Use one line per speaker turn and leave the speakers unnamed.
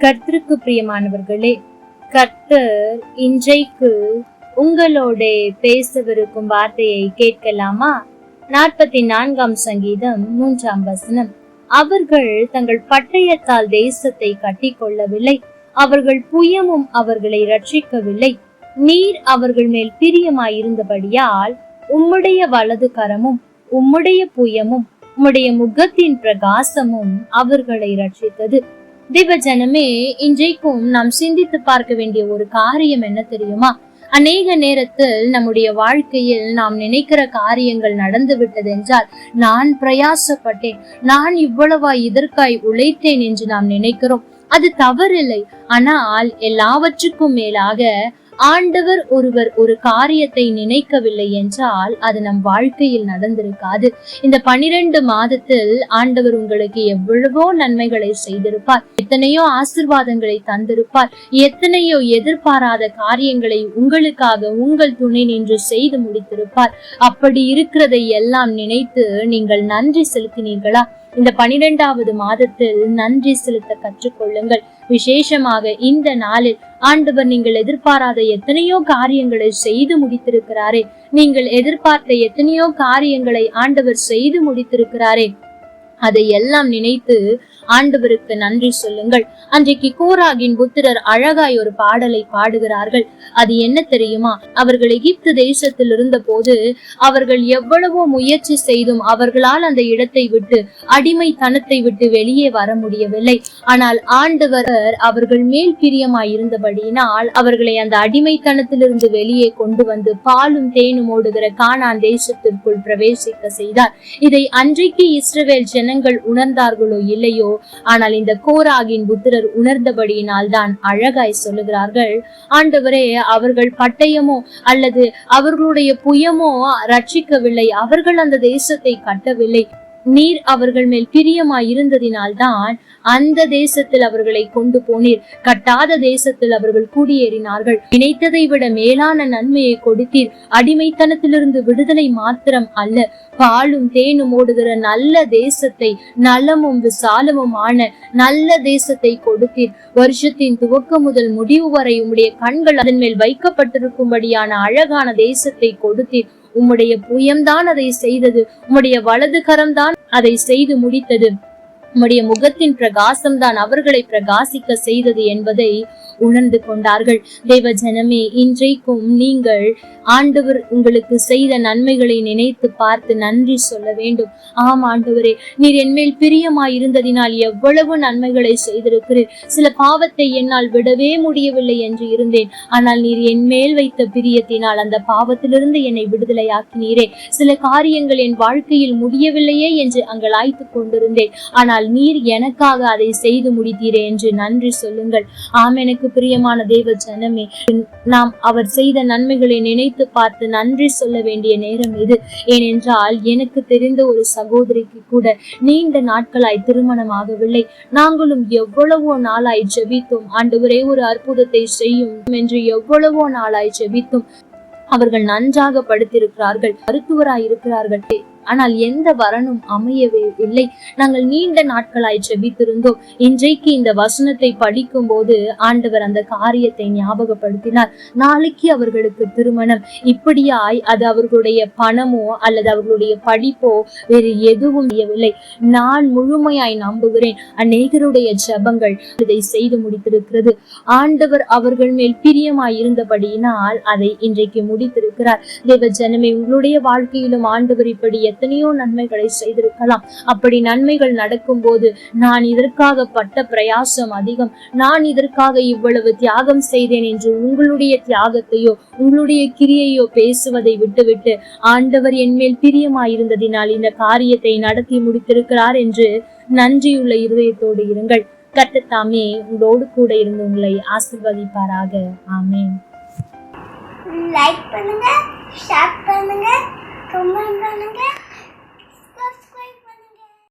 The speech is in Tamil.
கர்த்தருக்கு பிரியமானவர்களே கர்த்தர் இன்றைக்கு உங்களோட பேசவிருக்கும் வார்த்தையை கேட்கலாமா? நாற்பத்தி நான்காம் சங்கீதம் மூன்றாம் வசனம். அவர்கள் தங்கள் பட்டயத்தால் தேசத்தை கட்டி கொள்ளவில்லை அவர்கள் புயமும் அவர்களை ரட்சிக்கவில்லை நீர் அவர்கள் மேல் பிரியமாயிருந்தபடியால் உம்முடைய வலது கரமும் உம்முடைய புயமும் உம்முடைய முகத்தின் பிரகாசமும் அவர்களை ரட்சித்தது திவஜனமே இன்றைக்கும் நாம் சிந்தித்து பார்க்க வேண்டிய ஒரு காரியம் என்ன தெரியுமா? அநேக நேரத்தில் நம்முடைய வாழ்க்கையில் நாம் நினைக்கிற காரியங்கள் நடந்து விட்டது என்றால் நான் பிரயாசப்பட்டேன் நான் இவ்வளவா இதற்காய் உழைத்தேன் என்று நாம் நினைக்கிறோம். அது தவறில்லை. ஆனால் எல்லாவற்றுக்கும் மேலாக ஆண்டவர் ஒருவர் ஒரு காரியத்தை நினைக்கவில்லை என்றால் அது நம் வாழ்க்கையில் நடந்திருக்காது. இந்த பனிரெண்டு மாதத்தில் ஆண்டவர் உங்களுக்கு எவ்வளவோ நன்மைகளை செய்திருப்பார். எத்தனையோ ஆசிர்வாதங்களை தந்திருப்பார். எத்தனையோ எதிர்பாராத காரியங்களை உங்களுக்காக உங்கள் துணை நின்று செய்து முடித்திருப்பார். அப்படி இருக்கிறதை எல்லாம் நினைத்து நீங்கள் நன்றி செலுத்தினீர்களா? இந்த பனிரெண்டாவது மாதத்தில் நன்றி செலுத்த கற்றுக்கொள்ளுங்கள். விசேஷமாக இந்த நாளில் ஆண்டவர் நீங்கள் எதிர்பாராத எத்தனையோ காரியங்களை செய்து முடித்திருக்கிறாரே. நீங்கள் எதிர்பார்த்த எத்தனையோ காரியங்களை ஆண்டவர் செய்து முடித்திருக்கிறாரே. அதை எல்லாம் நினைத்து ஆண்டவருக்கு நன்றி சொல்லுங்கள். அன்றைக்கு கோராகின் புத்திரர் அழகாய் ஒரு பாடலை பாடுகிறார்கள். அது என்ன தெரியுமா? அவர்கள் எகிப்து தேசத்தில் இருந்த போது அவர்கள் எவ்வளவோ முயற்சி செய்தும் அவர்களால் அந்த இடத்தை விட்டு அடிமை தனத்தை விட்டு வெளியே வர முடியவில்லை. ஆனால் ஆண்டவர் அவர்கள் மேல் பிரியமாய் இருந்தபடியினால் அவர்களை அந்த அடிமைத்தனத்திலிருந்து வெளியே கொண்டு வந்து பாலும் தேனும் ஓடுகிற கானான் தேசத்திற்குள் பிரவேசிக்க செய்தார். இதை அன்றைக்கு இஸ்ரவேல் ஜனங்கள் உணர்ந்தார்களோ இல்லையோ? ஆனால் இந்த கோராகின் புத்திரர் உணர்ந்தபடியினால் தான் அழகாய் சொல்லுகிறார்கள். ஆண்டவரே அவர்கள் பட்டயமோ அல்லது அவர்களுடைய புயமோ ரட்சிக்கவில்லை. அவர்கள் அந்த தேசத்தை கட்டவில்லை. நீர் அவர்கள் மேல் பிரியமாய் இருந்ததினால்தான் அந்த தேசத்தில் அவர்களை கொண்டு போனீர். கட்டாத தேசத்தில் அவர்கள் குடியேறினார்கள். நினைத்ததை விட மேலான நன்மையை கொடுத்தீர். அடிமைத்தனத்திலிருந்து விடுதலை மாத்திரம் அல்ல. பாலும் தேனும் ஓடுகிற நல்ல தேசத்தை நலமும் விசாலமுமான ஆன நல்ல தேசத்தை கொடுத்தீர். வருஷத்தின் துவக்கம் முதல் முடிவு வரை உம்முடைய கண்கள் அதன் மேல் வைக்கப்பட்டிருக்கும்படியான அழகான தேசத்தை கொடுத்தீர். உம்முடைய புயம்தான் அதை செய்தது. உம்முடைய வலது கரம்தான் அதை செய்து முடித்தது. உம்முடைய முகத்தின் பிரகாசம் தான் அவர்களை பிரகாசிக்க செய்தது என்பதை உணர்ந்து கொண்டார்கள். தேவ ஜனமே இன்றைக்கும் நீங்கள் ஆண்டவர் உங்களுக்கு செய்த நன்மைகளை நினைத்து பார்த்து நன்றி சொல்ல வேண்டும். ஆம் ஆண்டவரே நீர் என்மேல் பிரியமாய் இருந்ததினால் எவ்வளவு நன்மைகளை செய்திருக்கிறீர். சில பாவத்தை என்னால் விடவே முடியவில்லை என்று இருந்தேன். ஆனால் நீர் என்மேல் வைத்த பிரியத்தினால் அந்த பாவத்திலிருந்து என்னை விடுதலையாக்கினீரே. சில காரியங்கள் என் வாழ்க்கையில் முடியவில்லையே என்று அங்கலாய்த்து கொண்டிருந்தேன். ஆனால் நீர் எனக்காக அதை செய்து முடித்தீரே என்று நன்றி சொல்லுங்கள். ஆம் எனக்கு பிரியமான தேவ ஜனமே நாம் அவர் செய்த நன்மைகளை நினைத்து பார்த்து நன்றி சொல்ல வேண்டிய நேரம் இது. ஏனென்றால் எனக்கு தெரிந்த ஒரு சகோதரிக்கு கூட நீண்ட நாட்களாய் திருமணம் ஆகவில்லை நாங்களும் எவ்வளவோ நாளாய் ஜெபித்தோம். ஆண்டவரே ஒரு அற்புதத்தை செய்யும் என்று எவ்வளவோ நாளாய் ஜெபித்தோம். அவர்கள் நன்றாக படுத்திருக்கிறார்கள் மருத்துவராய் இருக்கிறார்கள் ஆனால் எந்த வரனும் அமையவே இல்லை. நாங்கள் நீண்ட நாட்களாய் செபித்திருந்தோம் இன்றைக்கு இந்த வசனத்தை படிக்கும் போது ஆண்டவர் அந்த காரியத்தை ஞாபகப்படுத்தினார். நாளைக்கு அவர்களுக்கு திருமணம். இப்படியாய் அது அவர்களுடைய பணமோ அல்லது அவர்களுடைய படிப்போ வேறு எதுவும் செய்யவில்லை. நான் முழுமையாய் நம்புகிறேன். அநேகருடைய ஜபங்கள் இதை செய்து முடித்திருக்கிறது. ஆண்டவர் அவர்கள் மேல் பிரியமாய் இருந்தபடியினால் அதை இன்றைக்கு முடித்திருக்கிறார். தேவ ஜனமே உங்களுடைய வாழ்க்கையிலும் ஆண்டவர் இப்படி எத்தனையோ நன்மைகளை செய்திருக்கலாம். அப்படி நன்மைகள் நடக்கும் போது நான் இதற்காக பட்ட பிரயாசம் அதிகம். நான் இதற்காக இவ்வளவு தியாகம் செய்தேன் என்று உங்களுடைய தியாகத்தையோ உங்களுடைய கிரியையோ பேசுவதை விட்டுவிட்டு ஆண்டவர் என்மேல் பிரியமாயிருந்ததினால் இந்த காரியத்தை நடத்தி முடித்திருக்கிறார் என்று நன்றியுள்ள இருதயத்தோடு இருங்கள். கட்டத்தாமே உங்களோடு கூட இருந்து உங்களை ஆசிர்வதிப்பாராக. ஆமே
லைக் பண்ணுங்க ஷேர் பண்ணுங்க கமெண்ட் பண்ணுங்க.